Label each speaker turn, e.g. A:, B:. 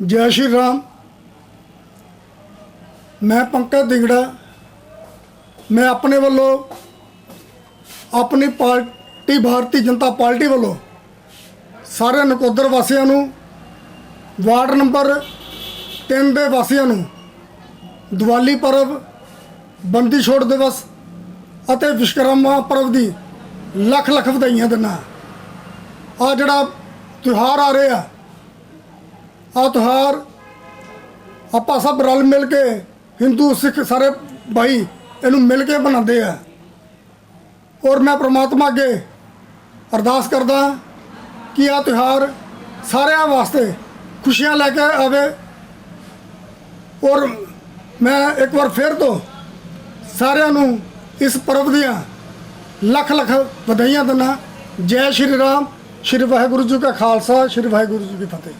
A: ਜੈ ਸ਼੍ਰੀ ਰਾਮ। ਮੈਂ ਪੰਕਜ ਦਿਗੜਾ। ਮੈਂ ਆਪਣੇ ਵੱਲੋਂ ਆਪਣੀ ਪਾਰਟੀ, ਭਾਰਤੀ ਜਨਤਾ ਪਾਰਟੀ ਵੱਲੋਂ ਸਾਰੇ ਨਕੋਦਰ ਵਾਸੀਆਂ ਨੂੰ ਵਾਰਡ ਨੰਬਰ 3 ਦੇ ਵਾਸੀਆਂ ਨੂੰ ਦੀਵਾਲੀ ਪਰਬ ਬੰਦੀ ਛੋੜ ਦਿਵਸ ਅਤੇ ਵਿਸ਼ਕਰਮਾ ਪਰਬ ਦੀ ਲੱਖ ਲੱਖ ਵਧਾਈਆਂ ਦਿੰਦਾ। ਆ ਜਿਹੜਾ ਤਿਉਹਾਰ ਆ ਰਿਹਾ ਆ ਤਿਉਹਾਰ ਆਪਾਂ ਸਭ ਰਲ ਮਿਲ ਕੇ ਹਿੰਦੂ, ਸਿੱਖ ਸਾਰੇ ਭਾਈ ਇਹਨੂੰ ਮਿਲ ਕੇ ਬਣਾਉਂਦੇ ਆ। ਔਰ ਮੈਂ ਪ੍ਰਮਾਤਮਾ ਅੱਗੇ ਅਰਦਾਸ ਕਰਦਾ ਕਿ ਆ ਤਿਉਹਾਰ ਸਾਰਿਆਂ ਵਾਸਤੇ ਖੁਸ਼ੀਆਂ ਲੈ ਕੇ ਆਵੇ। ਔਰ ਮੈਂ ਇੱਕ ਵਾਰ ਫਿਰ ਤੋਂ ਸਾਰਿਆਂ ਨੂੰ ਇਸ ਪਰਬ ਦੀਆਂ ਲੱਖ ਲੱਖ ਵਧਾਈਆਂ ਦਿੰਦਾ ਜੈ ਸ਼੍ਰੀ ਰਾਮ, ਸ਼੍ਰੀ ਵਾਹਿਗੁਰੂ ਜੀ ਕਾ ਖਾਲਸਾ, ਸ਼੍ਰੀ ਵਾਹਿਗੁਰੂ ਜੀ ਕੀ ਫਤਿਹ।